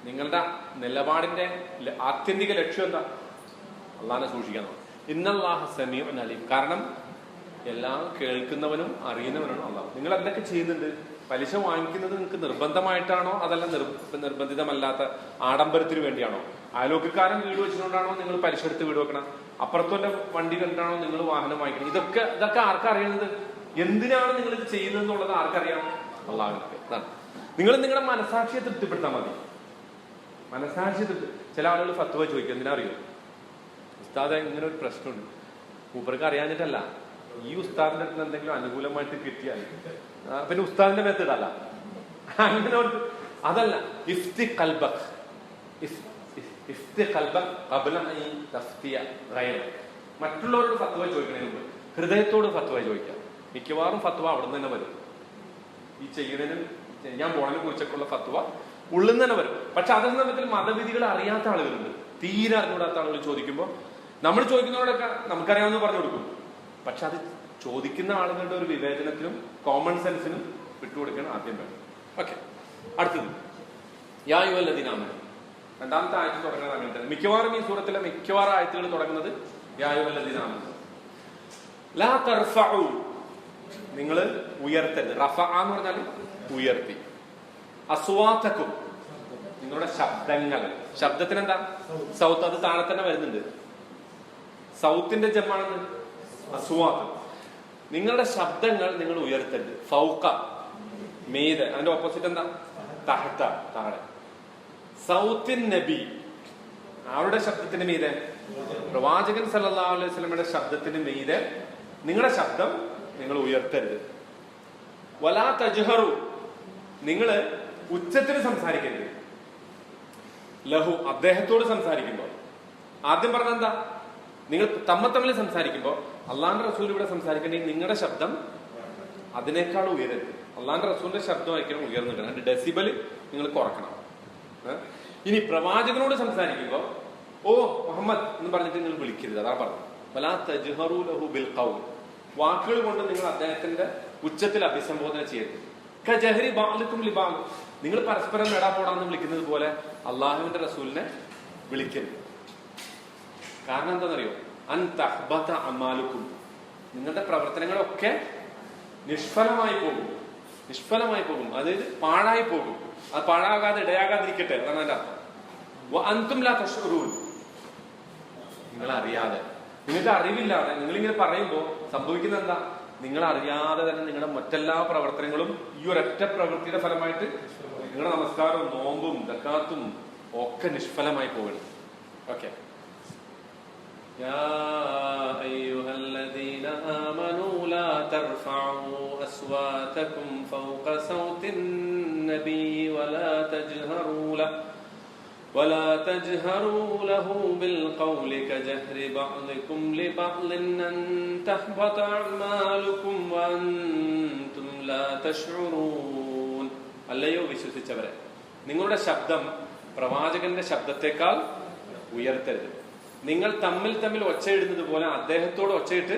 നിങ്ങളുടെ നിലപാടിന്റെ ആത്യന്തിക ലക്ഷ്യം എന്താ? അള്ളാഹിനെ സൂക്ഷിക്കാൻ ഇന്നല്ലാഹ സമീഉൻ അലീം. കാരണം എല്ലാം കേൾക്കുന്നവനും അറിയുന്നവനാണ് അള്ളാഹ്. നിങ്ങൾ എന്തൊക്കെ ചെയ്യുന്നുണ്ട്? പലിശ വാങ്ങിക്കുന്നത് നിങ്ങൾക്ക് നിർബന്ധമായിട്ടാണോ? അതല്ല നിർ- നിർബന്ധിതമല്ലാത്ത ആഡംബരത്തിന് വേണ്ടിയാണോ? അയലോക്കാരൻ വീട് വെച്ചുകൊണ്ടാണോ നിങ്ങൾ പലിശ എടുത്ത് വീട് വെക്കണം. അപ്പുറത്തോന്റെ വണ്ടി കണ്ടാണോ നിങ്ങൾ വാഹനം വാങ്ങിക്കണം ഇതൊക്കെ ഇതൊക്കെ ആർക്കാ അറിയുന്നത് എന്തിനാണ് നിങ്ങൾ ഇത് ചെയ്യുന്നത് എന്നുള്ളത് ആർക്കറിയാം അള്ളാഹുവിനൊക്കെ. നിങ്ങൾ നിങ്ങളുടെ മനസാക്ഷിയെ തൃപ്തിപ്പെടുത്താൻ മതി. മനസാക്ഷി ചില ആളുകൾ ഫത്വ ചോദിക്കും എന്തിനാ അറിയോ? ഉസ്താദ് ഇങ്ങനെ ഒരു പ്രശ്നമുണ്ട്. മൂപ്പർക്ക് അറിയാഞ്ഞിട്ടല്ല. ഈ ഉസ്താദിന്റെ അടുത്ത് എന്തെങ്കിലും അനുകൂലമായിട്ട് കിട്ടിയാൽ പിന്നെ ഉസ്താദിന്റെ മേത്തിടല്ല അങ്ങനെ അതല്ല. ഇഫ്തി കൽബക്. ഇഫ്- ഇഫ്- ഇഫ്തി കൽബക്. മറ്റുള്ളവരോട് ഫത്വ ചോദിക്കണതിന് മുമ്പ് ഹൃദയത്തോട് ഫത്വ ചോദിക്കാം. മിക്കവാറും ഫത്വ അവിടെ നിന്ന് തന്നെ വരും. ഈ ചെയ്യുന്നതിനും ഞാൻ പോണതിനെ കുറിച്ചൊക്കെയുള്ള ഫത്വ ഉള്ളിൽ തന്നെ വരും. പക്ഷെ അതേ സമയത്തിൽ മതവിധികൾ അറിയാത്ത ആളുകളുണ്ട്. തീരെ അറിഞ്ഞുകൂടാത്ത ആളുകൾ ചോദിക്കുമ്പോൾ നമ്മൾ ചോദിക്കുന്നവരോടൊക്കെ നമുക്കറിയാമെന്ന് പറഞ്ഞു കൊടുക്കും. പക്ഷെ അത് ചോദിക്കുന്ന ആളുകളുടെ ഒരു വിവേചനത്തിനും കോമൺ സെൻസിനും വിട്ടുകൊടുക്കണം ആദ്യം വേണം. ഓക്കെ അടുത്തത്. യായുവല്ലതിനാമൻ രണ്ടാമത്തെ ആയത്ത് തുടങ്ങുന്നത് അങ്ങനെ മിക്കവാറും ഈ സൂറത്തിലെ മിക്കവാറും ആയത്തുകൾ തുടങ്ങുന്നത് യായുവല്ലതിനാമൻ ലാ തർഫഉ. നിങ്ങൾ ഉയർത്തരുത്. റഫ എന്ന് പറഞ്ഞാൽ ഉയർത്തി. അസ്വാത്തക്കും നിങ്ങളുടെ ശബ്ദങ്ങൾ. ശബ്ദത്തിന് എന്താ സൗത്ത് അത് താഴെ തന്നെ വരുന്നുണ്ട്. സൗത്തിന്റെ ജമാണെന്ന് അസുവാത്ത് നിങ്ങളുടെ ശബ്ദങ്ങൾ നിങ്ങൾ ഉയർത്തരുത്. ഫൗക്ക മീത് അതിന്റെ ഓപ്പോസിറ്റ് എന്താ? തഹത്ത താഴെ. സൗത്തിൻ നബി. അവരുടെ ശബ്ദത്തിന് മീതെ? പ്രവാചകൻ സല്ലല്ലാഹു അലൈഹി ശബ്ദത്തിന് മീതെ നിങ്ങളുടെ ശബ്ദം നിങ്ങൾ ഉയർത്തരുത്. വലാ തജ്ഹറു. നിങ്ങൾ ഉച്ചത്തിൽ സംസാരിക്കരുത്. ലഹു അദ്ദേഹത്തോട് സംസാരിക്കുമ്പോൾ. ആദ്യം പറഞ്ഞ എന്താ? നിങ്ങൾ തമ്മ തമ്മിൽ സംസാരിക്കുമ്പോൾ അള്ളാന്റെ റസൂൽ ഇവിടെ സംസാരിക്കണമെങ്കിൽ നിങ്ങളുടെ ശബ്ദം അതിനേക്കാൾ ഉയരരുത്. അള്ളാന്റെ റസൂലിന്റെ ശബ്ദമായിരിക്കണം ഉയർന്നിക്കണം അതിന്റെ ഡെസിബൽ നിങ്ങൾ കുറക്കണം. ഇനി പ്രവാചകനോട് സംസാരിക്കുമ്പോൾ ഓ മുഹമ്മദ് എന്ന് പറഞ്ഞിട്ട് നിങ്ങൾ വിളിക്കരുത്. അതാ പറഞ്ഞു തജ്ഹറു ലഹു ബിൽ ഖൗൽ. വാക്കുകൾ കൊണ്ട് നിങ്ങൾ അദ്ദേഹത്തിന്റെ ഉച്ചത്തിൽ അഭിസംബോധന ചെയ്യരുത്. നിങ്ങൾ പരസ്പരം എടാ പോടാന്ന് വിളിക്കുന്നത് പോലെ അള്ളാഹുവിന്റെ റസൂലിനെ വിളിക്കരുത്. കാരണം എന്താണെന്നറിയോ? അൻ തഹ്ബത്ത അമാലുക്കും. നിങ്ങളുടെ പ്രവർത്തനങ്ങളൊക്കെ നിഷ്ഫലമായി പോകും. നിഷ്ഫലമായി പോകും. അതായത് പാഴായി പോകും. അത് പാഴാകാതെ ഇടയാകാതിരിക്കട്ടെ. അതാണ് അതിന്റെ അർത്ഥം. വ അന്തും ലാ തഷ്ഉറൂൻ നിങ്ങൾ അറിയാതെ നിങ്ങൾക്ക് അറിവില്ലാതെ നിങ്ങൾ ഇങ്ങനെ പറയുമ്പോൾ സംഭവിക്കുന്നത് എന്താ? നിങ്ങൾ അറിയാതെ തന്നെ നിങ്ങളുടെ മറ്റെല്ലാ പ്രവർത്തനങ്ങളും ഈ ഒരൊറ്റ പ്രവൃത്തിയുടെ ഫലമായിട്ട് നിങ്ങളുടെ നമസ്കാരവും നോമ്പും ദക്കാത്തും ഒക്കെ നിഷ്ഫലമായി പോകണം ഓക്കെ يا أيها الذين آمنوا لا ترفعوا أصواتكم فوق صوت النبي ولا تجهروا له ولا تجهروا له بالقول كجهر بعضكم لبعض أن تحبط أعمالكم وأنتم لا تشعرون അല്ലയോ വിശ്വസിച്ചവരെ? നിങ്ങളുടെ ശബ്ദം പ്രവാചകന്റെ ശബ്ദത്തെക്കാൾ ഉയർത്തരുത്. നിങ്ങൾ തമ്മിൽ തമ്മിൽ ഒച്ചയിടുന്നത് പോലെ അദ്ദേഹത്തോട് ഒച്ചയിട്ട്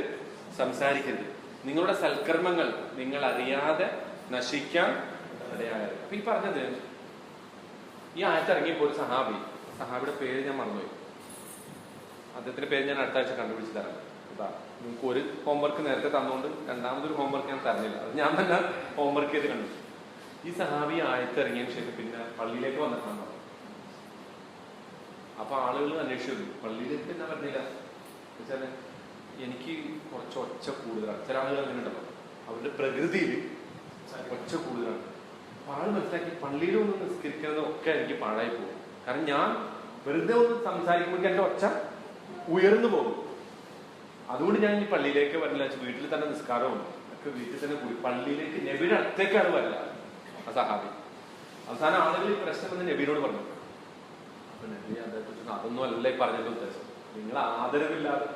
സംസാരിക്കരുത്. നിങ്ങളുടെ സൽക്കർമ്മങ്ങൾ നിങ്ങൾ അറിയാതെ നശിക്കാൻ ഇടയാകരുത് അപ്പൊ ഈ പറഞ്ഞത് ഈ ആഴ്ച ഇറങ്ങിയപ്പോൾ ഒരു സഹാബി സഹാബിയുടെ പേര് ഞാൻ മറന്നുപോയി. അദ്ദേഹത്തിന്റെ പേര് ഞാൻ അടുത്ത ആഴ്ച കണ്ടുപിടിച്ച് തരാം. അതാ നിങ്ങൾക്ക് ഒരു ഹോംവർക്ക് നേരത്തെ തന്നുകൊണ്ട് രണ്ടാമതൊരു ഹോംവർക്ക് ഞാൻ തരുന്നില്ല അത് ഞാൻ തന്നെ ഹോംവർക്ക് ചെയ്ത് കണ്ടു. ഈ സഹാബി ആയത്ത് ഇറങ്ങിയതിന് ശേഷം പിന്നെ പള്ളിയിലേക്ക് വന്നിട്ടാണ് അപ്പൊ ആളുകൾ അന്വേഷിച്ചു. പള്ളിയിലേക്ക് പിന്നെ പറഞ്ഞില്ല വെച്ചാൽ എനിക്ക് കുറച്ച് ഒച്ച കൂടുതലാണ്. ചില ആളുകൾ അങ്ങനെ ഉണ്ടല്ലോ അവരുടെ പ്രകൃതിയിൽ ഒച്ച കൂടുതലാണ്. അപ്പൊ ആൾ മനസ്സിലാക്കി പള്ളിയിൽ ഒന്ന് നിസ്കരിക്കുന്നതൊക്കെ എനിക്ക് പാഴായി പോകും. കാരണം ഞാൻ വെറുതെ ഒന്ന് സംസാരിക്കുമ്പോൾ എന്റെ ഒച്ച ഉയർന്നു പോകും. അതുകൊണ്ട് ഞാൻ ഈ പള്ളിയിലേക്ക് വരില്ല. വീട്ടിൽ തന്നെ നിസ്കാരവും ഒക്കെ വീട്ടിൽ തന്നെ പോയി. പള്ളിയിലേക്ക് നബിയുടെ അടുത്തേക്കാണ് വരില്ല സഹാബി അവസാനം ആളുകൾ ഈ പ്രശ്നം എന്ന് നബിനോട് പറഞ്ഞു. അപ്പൊ നബി അതേക്കുറിച്ച് അതൊന്നും അല്ല ഈ പറഞ്ഞതിന്റെ ഉദ്ദേശം. നിങ്ങൾ ആദരവില്ലാതെ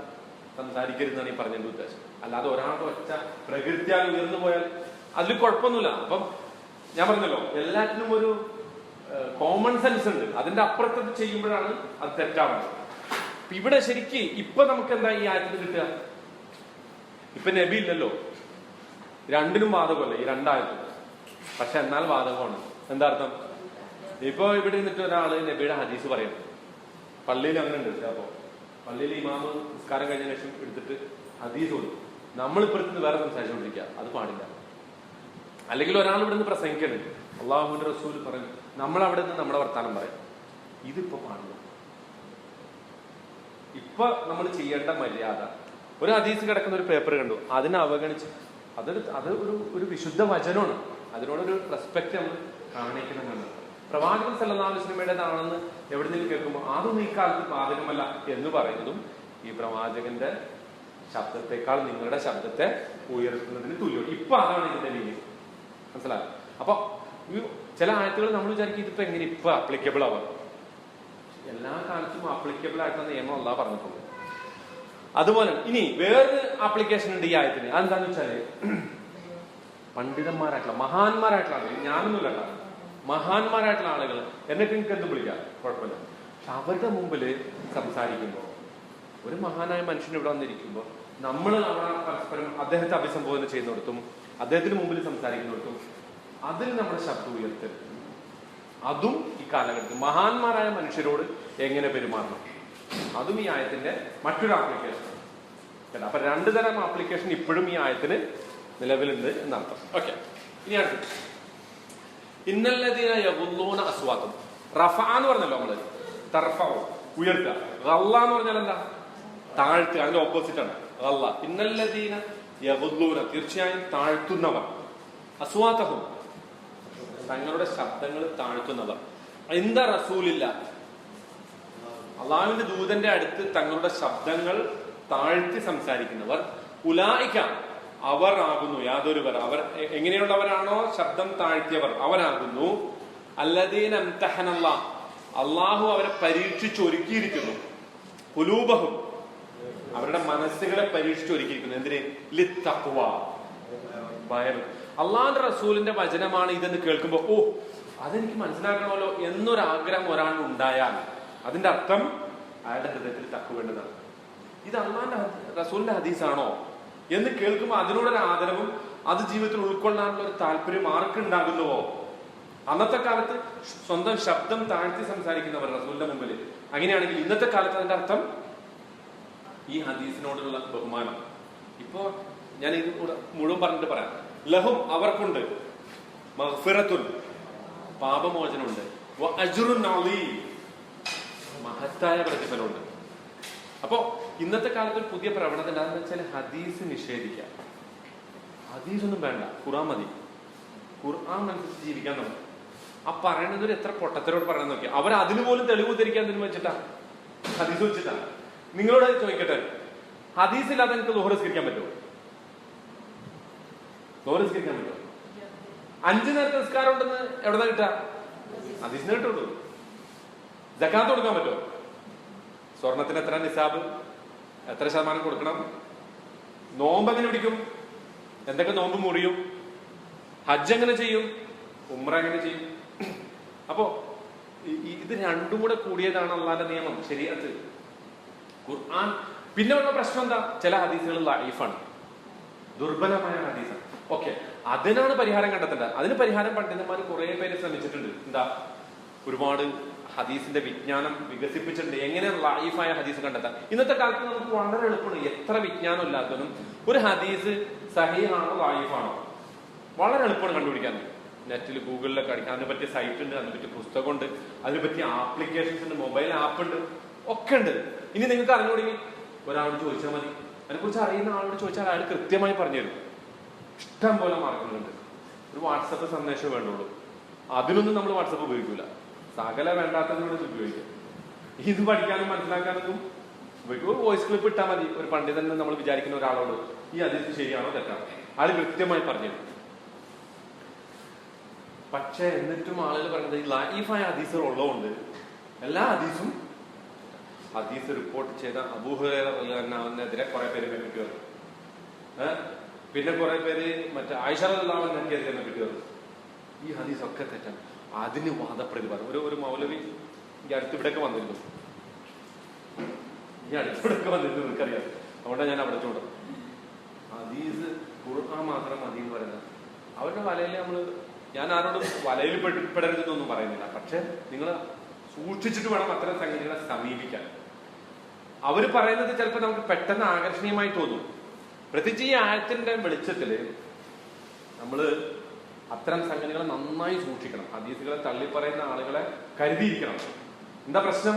സംസാരിക്കരുതെന്നാണ് ഈ പറഞ്ഞതിന്റെ ഉദ്ദേശം. അല്ലാതെ ഒരാളുടെ ഒച്ച പ്രകൃതിയാൽ ഉയർന്നു പോയാൽ അതിൽ കുഴപ്പമൊന്നുമില്ല. അപ്പം ഞാൻ പറഞ്ഞല്ലോ എല്ലാറ്റിനും ഒരു കോമൺ സെൻസ് ഉണ്ട്. അതിന്റെ അപ്പുറത്ത് ചെയ്യുമ്പോഴാണ് അത് തെറ്റാവുന്നത്. ഇവിടെ ശരിക്ക് ഇപ്പൊ നമുക്ക് എന്താ ഈ ആയത്തിൽ കിട്ടുക? ഇപ്പൊ നബി ഇല്ലല്ലോ. രണ്ടിനും ബാധകമല്ല? ഈ രണ്ടായത്തും. പക്ഷെ എന്നാൽ ബാധകമാണ് എന്താ അർത്ഥം? ഇപ്പൊ ഇവിടെ നിന്നിട്ട് ഒരാൾ നബിയുടെ ഹദീസ് പറയും. പള്ളിയിൽ അങ്ങനെ ഉണ്ട് അപ്പൊ. പള്ളിയിൽ ഇമാമ് നിസ്കാരം കഴിഞ്ഞ ശേഷം എടുത്തിട്ട് ഹദീസ് കൊടുക്കും. നമ്മൾ ഇപ്പുറത്തുനിന്ന് വേറെ സംസാരിച്ചുകൊണ്ടിരിക്കുക അത് പാടില്ല. അല്ലെങ്കിൽ ഒരാൾ ഇവിടെ നിന്ന് പ്രസംഗിക്കുന്നുണ്ട് അള്ളാഹുവിന്റെ റസൂൽ പറഞ്ഞു നമ്മൾ അവിടെ നിന്ന് നമ്മുടെ വർത്താനം പറയും. ഇതിപ്പോ പാടില്ല. ഇപ്പൊ നമ്മൾ ചെയ്യേണ്ട മര്യാദ. ഒരു ഹദീസ് കിടക്കുന്ന ഒരു പേപ്പർ കണ്ടു. അതിനെ അവഗണിച്ച്. അതൊരു അത് ഒരു ഒരു വിശുദ്ധ വചനമാണ്. അതിനോടൊരു റെസ്പെക്ട് നമ്മൾ കാണിക്കണമെന്നാണ് പ്രവാചകൻ വസല്ലമയുടേതാണെന്ന് എവിടെ നിന്ന് കേൾക്കുമ്പോൾ അതൊന്നും ഈ കാലത്ത് ബാധകമല്ല എന്ന് പറയുന്നതും ഈ പ്രവാചകന്റെ ശബ്ദത്തെക്കാൾ നിങ്ങളുടെ ശബ്ദത്തെ ഉയർത്തുന്നതിന് തുല്യം ഇപ്പൊ അതാണ് ഇതിന്റെ രീതി മനസ്സിലായോ? അപ്പൊ ചില ആയത്തുകൾ നമ്മൾ വിചാരിക്കും ഇതിപ്പോ എങ്ങനെ ഇപ്പൊ അപ്ലിക്കബിൾ ആവാം. എല്ലാ കാലത്തും അപ്ലിക്കബിൾ ആയിട്ടുള്ള നിയമം അല്ല പറഞ്ഞിട്ടുള്ളൂ അതുപോലെ ഇനി വേറൊരു ആപ്ലിക്കേഷൻ ഉണ്ട് ഈ ആയത്തിന്. അതെന്താന്ന് വെച്ചാൽ പണ്ഡിതന്മാരായിട്ടുള്ള മഹാന്മാരായിട്ടുള്ള ആളുകൾ. ഞാനൊന്നുമില്ല കേട്ടോ മഹാന്മാരായിട്ടുള്ള ആളുകൾ. എന്നൊക്കെ നിങ്ങൾക്ക് എന്ത് വിളിക്കാം? കുഴപ്പമില്ല. പക്ഷെ അവരുടെ മുമ്പിൽ സംസാരിക്കുമ്പോൾ ഒരു മഹാനായ മനുഷ്യൻ ഇവിടെ വന്നിരിക്കുമ്പോൾ നമ്മൾ അവിടെ പരസ്പരം അദ്ദേഹത്തെ അഭിസംബോധന ചെയ്യുന്നിടത്തും അദ്ദേഹത്തിന് മുമ്പിൽ സംസാരിക്കുന്നിടത്തും അതിൽ നമ്മുടെ ശബ്ദം ഉയർത്തരുത്. അതും ഈ കാലഘട്ടത്തിൽ മഹാന്മാരായ മനുഷ്യരോട് എങ്ങനെ പെരുമാറണം? അതും ഈ ആയത്തിന്റെ മറ്റൊരു ആപ്ലിക്കേഷൻ അപ്പൊ രണ്ടു തരം ആപ്ലിക്കേഷൻ ഇപ്പോഴും ഈ ആയത്തിന് നിലവിലുണ്ട് എന്നർത്ഥം. ഓക്കെ ഇനി അടുത്ത് ഇന്നല്ലതീന യകുല്ലൂന അസ്വാദം. റഫ എന്ന് പറഞ്ഞല്ലോ നമ്മൾ. തർഫോ ഉയർത്തുക. റല്ല എന്ന് പറഞ്ഞാൽ എന്താ? താഴ്ത്തുക. അതിന്റെ ഓപ്പോസിറ്റ് ആണ്. റല്ല ഇന്നല്ലതീന യകുല്ലൂന തീർച്ചയായും താഴ്ത്തുന്നവർ. അസ്വാദവും തങ്ങളുടെ ശബ്ദങ്ങൾ താഴ്ത്തുന്നവർ. എന്താ റസൂലില്ല. അള്ളാഹുവിന്റെ ദൂതന്റെ അടുത്ത് തങ്ങളുടെ ശബ്ദങ്ങൾ താഴ്ത്തി സംസാരിക്കുന്നവർ. ഉലായിക്ക അവർ ആകുന്നു യാതൊരുവർ അവർ എങ്ങനെയുള്ളവരാണോ? ശബ്ദം താഴ്ത്തിയവർ അവരാകുന്നു. അല്ലദീൻ അംതഹനല്ല. അള്ളാഹു അവരെ പരീക്ഷിച്ചു ഒരുക്കിയിരിക്കുന്നു കുലൂബഹും. അവരുടെ മനസ്സുകളെ പരീക്ഷിച്ചു ഒരുക്കിയിരിക്കുന്നു എന്തിന്? ലിത്തക്വ ഭയം. അള്ളാഹു റസൂലിന്റെ വചനമാണ് ഇതെന്ന് കേൾക്കുമ്പോൾ ഓ അതെനിക്ക് മനസ്സിലാക്കണമല്ലോ എന്നൊരാഗ്രഹം ഒരാൾ ഉണ്ടായാൽ അതിന്റെ അർത്ഥം അയാളുടെ ഹൃദയത്തിൽ തക്കുവേണ്ടതാണ് ഇത് അള്ളാന്റെ റസൂലിന്റെ ഹദീസാണോ? എന്ന് കേൾക്കുമ്പോൾ അതിനോടൊരു ആദരവും അത് ജീവിതത്തിൽ ഉൾക്കൊള്ളാനുള്ള ഒരു താല്പര്യം ആർക്കുണ്ടാകുന്നുവോ അന്നത്തെ കാലത്ത് സ്വന്തം ശബ്ദം താഴ്ത്തി സംസാരിക്കുന്നവർ റസൂലിന്റെ മുമ്പിൽ അങ്ങനെയാണെങ്കിൽ ഇന്നത്തെ കാലത്ത് അതിന്റെ അർത്ഥം? ഈ ഹദീസിനോടുള്ള ബഹുമാനം. ഇപ്പോ ഞാൻ ഇത് മുഴുവൻ പറഞ്ഞിട്ട് പറയാം. ലഹും അവർക്കുണ്ട്. മഗ്ഫിറത്തുൻ. പാപമോചനമുണ്ട്. അലീം. മഹത്തായ പ്രതിഫലമുണ്ട്. അപ്പോ ഇന്നത്തെ കാലത്ത് ഒരു പുതിയ പ്രവണത എന്താണെന്ന് വെച്ചാൽ ഹദീസ് നിഷേധിക്കുക. ഹദീസൊന്നും വേണ്ട ഖുറാൻ മതി. ഖുർആൻ അനുസരിച്ച് ജീവിക്കാൻ നമുക്ക് ആ പറയുന്നത് ഒരു എത്ര പൊട്ടത്തരോട് പറയാൻ നോക്കി അവർ അതിന് പോലും തെളിവ് ധരിക്കാൻ തന്നെ വെച്ചിട്ടാ? ഹദീസ് വെച്ചിട്ടാ. നിങ്ങളോട് ചോദിക്കട്ടെ. ഹദീസ് ഇല്ലാതെ എനിക്ക് ലോഹരസ്കരിക്കാൻ പറ്റുമോ? ലോഹരസ്കരിക്കാൻ പറ്റുമോ? അഞ്ചു നേരത്തെ നിസ്കാരം ഉണ്ടെന്ന് എവിടെ കിട്ടാ ഹദീസിന് കിട്ടുള്ളൂ. ജക്കാത്ത് കൊടുക്കാൻ പറ്റുമോ? സ്വർണത്തിന് എത്ര നിസാബ്? എത്ര ശതമാനം കൊടുക്കണം? നോമ്പ് എങ്ങനെ പിടിക്കും? എന്തൊക്കെ നോമ്പ് മുറിയും? ഹജ്ജ് എങ്ങനെ ചെയ്യും? ഉമ്ര എങ്ങനെ ചെയ്യും? അപ്പോ ഇത് രണ്ടും കൂടെ കൂടിയതാണ് അള്ളാന്റെ നിയമം ശരിയത് ഖുർആൻ പിന്നെ ഉള്ള പ്രശ്നം എന്താ? ചില ഹദീസുകൾ ലൈഫാണ് ദുർബലമായ ഹദീസാണ് ഓക്കെ അതിനാണ് പരിഹാരം കണ്ടെത്തേണ്ടത്. അതിന് പരിഹാരം പണ്ഡിതന്മാർ കുറെ പേര് ശ്രമിച്ചിട്ടുണ്ട്. എന്താ? ഒരുപാട് ഹദീസിന്റെ വിജ്ഞാനം വികസിപ്പിച്ചിട്ടുണ്ട്. എങ്ങനെ ലൈഫായ ഹദീസ് കണ്ടെത്താം? ഇന്നത്തെ കാലത്ത് നമുക്ക് വളരെ എളുപ്പമാണ്. എത്ര വിജ്ഞാനം ഇല്ലാത്തവനും ഒരു ഹദീസ് സഹീഹാണോ ലൈഫാണോ വളരെ എളുപ്പമാണ് കണ്ടുപിടിക്കാൻ. നെറ്റിൽ ഗൂഗിളിലൊക്കെ അടിക്കാൻ അതിനെ പറ്റിയ സൈറ്റ് ഉണ്ട് അതിനെ പറ്റിയ പുസ്തകമുണ്ട് അതിനെ പറ്റിയ ആപ്ലിക്കേഷൻസ് ഉണ്ട് മൊബൈൽ ആപ്പ് ഉണ്ട് ഒക്കെ ഉണ്ട്. ഇനി നിങ്ങൾക്ക് അറിഞ്ഞുകൂടി ഒരാളോട് ചോദിച്ചാൽ മതി. അതിനെക്കുറിച്ച് അറിയുന്ന ആളോട് ചോദിച്ചാൽ അയാൾ കൃത്യമായി പറഞ്ഞുതരും ഇഷ്ടം പോലെ മാർഗങ്ങളുണ്ട്. ഒരു വാട്സപ്പ് സന്ദേശം വേണ്ടുള്ളൂ. അതിനൊന്നും നമ്മൾ വാട്സപ്പ് ഉപയോഗിക്കില്ല സകല വേണ്ടാത്തതിനോട് ഉപയോഗിക്കാം. ഇത് പഠിക്കാനും മനസ്സിലാക്കാനൊന്നും. ഒരു വോയിസ് ക്ലിപ്പ് ഇട്ടാൽ മതി. ഒരു പണ്ഡിതൻ നമ്മൾ വിചാരിക്കുന്ന ഒരാളോട് ഈ അതിഥി ശരിയാണോ തെറ്റാണോ? ആൾ കൃത്യമായി പറഞ്ഞു പക്ഷെ എന്നിട്ടും ആളുകൾ പറയുന്നത് ലൈഫായ അതീസർ ഉള്ളതുകൊണ്ട് എല്ലാ ഹദീസും ഹദീസ് റിപ്പോർട്ട് ചെയ്ത അബൂഹുറെതിരെ കുറെ പേര് കിട്ടി വന്നു പിന്നെ കുറെ പേര് മറ്റേ ആയിഷാറിനെതിരെ കിട്ടി വന്നു ഈ ഹദീസ് ഒക്കെ തെറ്റാണ്. അതിന് വാദപ്രതിവാദം. ഒരു ഒരു മൗലവി ഈ അടുത്തിവിടെയൊക്കെ വന്നിരുന്നു. ഈ അടുത്തിവിടെയൊക്കെ വന്നിരുന്നു നിനക്കറിയാം. അതുകൊണ്ടാണ് ഞാൻ അവിടെ ചൂടും ഹദീസ് ഖുർആൻ മാത്രം മതി എന്ന് പറയുന്നത്. അവരുടെ വലയിൽ നമ്മൾ ഞാൻ ആരോടും വലയിൽ പെടരുതെന്നൊന്നും പറയുന്നില്ല. പക്ഷെ നിങ്ങൾ സൂക്ഷിച്ചിട്ട് വേണം അത്തരം സംഗതികളെ സമീപിക്കാൻ. അവർ പറയുന്നത് ചിലപ്പോൾ നമുക്ക് പെട്ടെന്ന് ആകർഷണീയമായി തോന്നും. പ്രത്യേകിച്ച് ഈ ആഴത്തിന്റെ വെളിച്ചത്തിൽ നമ്മൾ അത്തരം സംഗതികളെ നന്നായി സൂക്ഷിക്കണം. ഹദീസുകളെ തള്ളിപ്പറയുന്ന ആളുകളെ കരുതിയിരിക്കണം. എന്താ പ്രശ്നം?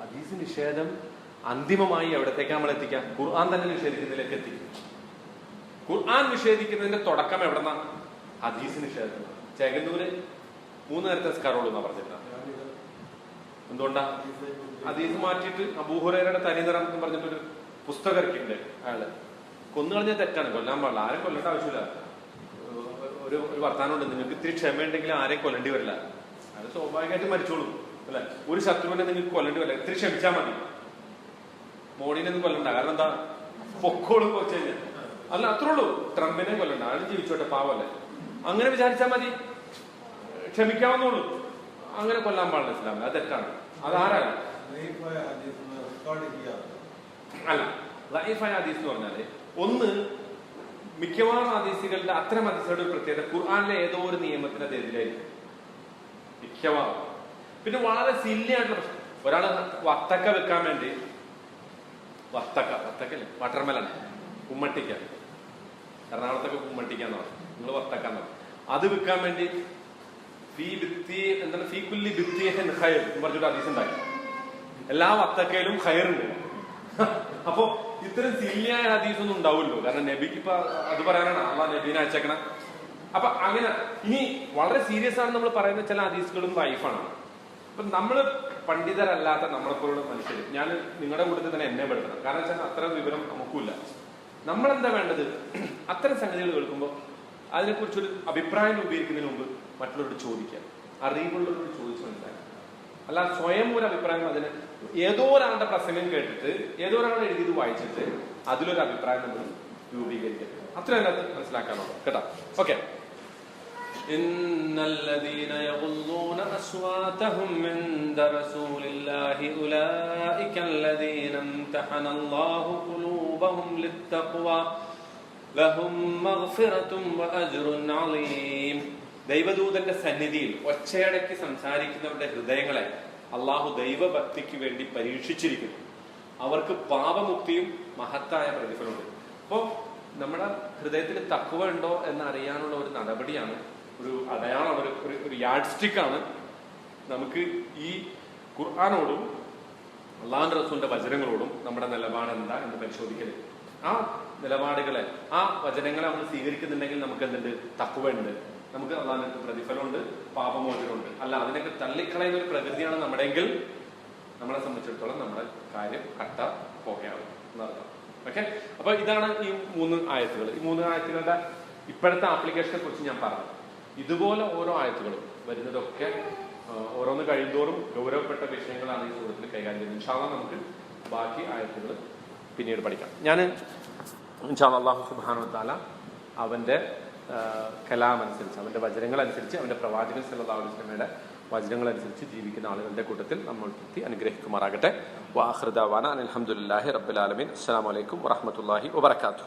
ഹദീസ് നിഷേധം അന്തിമമായി എവിടത്തേക്ക് നമ്മൾ എത്തിക്കാം ഖുർആൻ തന്നെ നിഷേധിക്കുന്നതിലേക്ക് എത്തിക്കും ഖുർആൻ നിഷേധിക്കുന്നതിന്റെ തുടക്കം എവിടെന്നാ? ഹദീസ് നിഷേധം ചേകന്നൂര് മൂന്ന് നേരത്തെ സ്കാറുള്ളൂ എന്നാ പറഞ്ഞിട്ടാ എന്തുകൊണ്ടാ? ഹദീസ് മാറ്റിയിട്ട് അബൂഹുറയുടെ തനിനിറം എന്ന് പറഞ്ഞിട്ടൊരു പുസ്തകം ഇറക്കിയിട്ടുണ്ട് അയാൾ. കൊന്നുകളഞ്ഞ തെറ്റാണ്. കൊല്ലാൻ പാടില്ല. ആരും കൊല്ലേണ്ട ആവശ്യമില്ല. ഒരു ഒരു വർത്താനമുണ്ട്. നിങ്ങൾക്ക് ഇത്തിരി ക്ഷമയുണ്ടെങ്കിൽ ആരെയും കൊല്ലേണ്ടി വരില്ല. അത് സ്വാഭാവികമായിട്ട് മരിച്ചോളൂ അല്ലെ? ഒരു ശത്രുവിനെ നിങ്ങൾക്ക് കൊല്ലേണ്ടി വരില്ല. ഇത്തിരി ക്ഷമിച്ചാൽ മതി. മോഡിനെ ഒന്നും കൊല്ലണ്ട. കാരണം എന്താ? പൊക്കോളും കുറച്ച് കഴിഞ്ഞാൽ. അല്ല അത്രേ ഉള്ളൂ. ട്രംപിനെ കൊല്ലണ്ട. ആരും ജീവിച്ചോട്ടെ പാവല്ലേ അങ്ങനെ വിചാരിച്ചാൽ മതി. ക്ഷമിക്കാവുന്നുള്ളൂ അങ്ങനെ കൊല്ലാൻ പാടില്ല ഇസ്ലാമിൽ അത് തെറ്റാണ്. അതാരാണ് അല്ല ലൈഫായ ഹദീസ് എന്ന് പറഞ്ഞാൽ ഒന്ന് മിക്കവാറും ഹദീസുകളുടെ അത്തരം ഹദീസുകളുടെ പ്രത്യേകത ഖുർആാനിലെ ഏതോ ഒരു നിയമത്തിന് എതിരായിരിക്കും മിക്കവാറും. പിന്നെ വളരെ സില്ലി ആയിട്ടുള്ള പ്രശ്നം. ഒരാൾ വത്തക്ക വെക്കാൻ വേണ്ടി വത്തക്ക വത്തക്കല്ലേ വാട്ടർമെലൻ കുമ്മട്ടിക്ക. എറണാകുളത്തൊക്കെ കുമ്മട്ടിക്ക എന്ന് പറയും നിങ്ങൾ വത്തക്ക എന്ന് പറയും അത് വിൽക്കാൻ വേണ്ടി ഫീ ഭിത്തി എന്താണ്? ഫീ കുല്ലി ഭിത്തി ഖൈർ എന്ന് പറഞ്ഞിട്ട് ഹദീസ് ഉണ്ടാക്കി എല്ലാ വത്തക്കയിലും ഖൈറുണ്ട്. അപ്പോ ഇത്തരം സില്ലിയായ ഹദീസൊന്നും ഒന്നും ഉണ്ടാവില്ലോ കാരണം നബിക്ക് ഇപ്പൊ അത് പറയാനാണ്. അള്ളാഹ് നബീനെ അയച്ചേക്കണം. അപ്പൊ അങ്ങനെ ഇനി വളരെ സീരിയസ് ആണ് നമ്മൾ പറയുന്ന ചില ഹദീസുകളും വൈഫാണ് അപ്പൊ നമ്മൾ പണ്ഡിതരല്ലാത്ത നമ്മളെപ്പോലുള്ള മനുഷ്യർ ഞാൻ നിങ്ങളുടെ കൂട്ടത്തിൽ തന്നെ എന്നെ പെടുത്തണം. കാരണം വെച്ചാൽ അത്ര വിവരം നമുക്കില്ല നമ്മളെന്താ വേണ്ടത്? അത്തരം സംഗതികൾ കേൾക്കുമ്പോൾ അതിനെക്കുറിച്ചൊരു അഭിപ്രായം രൂപീകരിക്കുന്നതിന് മുമ്പ് മറ്റുള്ളവരോട് ചോദിക്കുക. അറിവുള്ളവരോട് ചോദിച്ചു മനസ്സിലാക്കുക. അല്ല സ്വയം ഒരു അഭിപ്രായം അതിന് ഏതോ ഒരാളുടെ പ്രസംഗം കേട്ടിട്ട് ഏതോ ഒരാൾ എഴുതിയത് വായിച്ചിട്ട് അതിലൊരു അഭിപ്രായം നമ്മൾ രൂപീകരിക്കുക അത്ര അതിനകത്ത് മനസ്സിലാക്കാനുള്ളൂ കേട്ടോ ഓക്കെ إن الذين يغضون أصواتهم عند رسول الله أولئك الذين امتحن الله قلوبهم للتقوى لهم مغفرة وأجر عظيم ദൈവദൂതന്റെ സന്നിധിയിൽ ഒച്ചയടക്കി സംസാരിക്കുന്നവരുടെ ഹൃദയങ്ങളെ അള്ളാഹു ദൈവഭക്തിക്ക് വേണ്ടി പരീക്ഷിച്ചിരിക്കുന്നു. അവർക്ക് പാപമുക്തിയും മഹത്തായ പ്രതിഫലമുണ്ട്. അപ്പോൾ നമ്മുടെ ഹൃദയത്തിൽ തക്കുവ ഉണ്ടോ എന്ന് അറിയാനുള്ള ഒരു നടപടിയാണ് ഒരു അടയാളം ഒരു ഒരു- യാഡ് സ്റ്റിക്കാണ് നമുക്ക് ഈ ഖുർആാനോടും അള്ളാഹു റസൂലിന്റെ വചനങ്ങളോടും നമ്മുടെ നിലപാട് എന്താ എന്ന് പരിശോധിക്കൽ. ആ നിലപാടുകളെ ആ വചനങ്ങളെ നമ്മൾ സ്വീകരിക്കുന്നുണ്ടെങ്കിൽ നമുക്ക് എന്തുണ്ട്? തക്കുവയുണ്ട് നമുക്ക് അള്ളാഹിന്റെ പ്രതിഫലമുണ്ട് പാപമോചനമുണ്ട്. അല്ല അതിനൊക്കെ തള്ളിക്കളയുന്ന ഒരു പ്രകൃതിയാണ് നമ്മുടെയെങ്കിൽ നമ്മളെ സംബന്ധിച്ചിടത്തോളം നമ്മുടെ കാര്യം കട്ട പോകയാവും എന്നർത്ഥം ഓക്കെ അപ്പൊ ഇതാണ് ഈ മൂന്ന് ആയത്തുകൾ. ഈ മൂന്ന് ആയത്തുകളുടെ ഇപ്പോഴത്തെ ആപ്ലിക്കേഷനെ കുറിച്ച് ഞാൻ പറഞ്ഞു. ഇതുപോലെ ഓരോ ആയത്തുകളും വരുന്നതൊക്കെ ഓരോന്ന് കഴിയുന്തോറും ഗൗരവപ്പെട്ട വിഷയങ്ങളാണ് ഈ സൂറത്തിൽ കൈകാര്യം ചെയ്യുന്നത്. ഇൻഷാല്ല നമുക്ക് ബാക്കി ആയത്തുകൾ പിന്നീട് പഠിക്കാം. ഞാൻ ഇൻഷാല്ല അള്ളാഹു സുബാനു താല അവന്റെ കലാം അനുസരിച്ച് അവന്റെ വചനങ്ങൾ അനുസരിച്ച് അവന്റെ പ്രവാചകൻ വസല്ലമയുടെ വചനങ്ങൾ അനുസരിച്ച് ജീവിക്കുന്ന ആളുകളുടെ കൂട്ടത്തിൽ നമ്മൾ പ്രതി അനുഗ്രഹിക്കുമാറാകട്ടെ. വാഹൃദാവാന അലഹമുല്ലാഹി റബ്ബുലാലമീൻ അസ്സാം വലൈക്കും വറഹമത്തല്ലാഹി വബർക്കാത്തു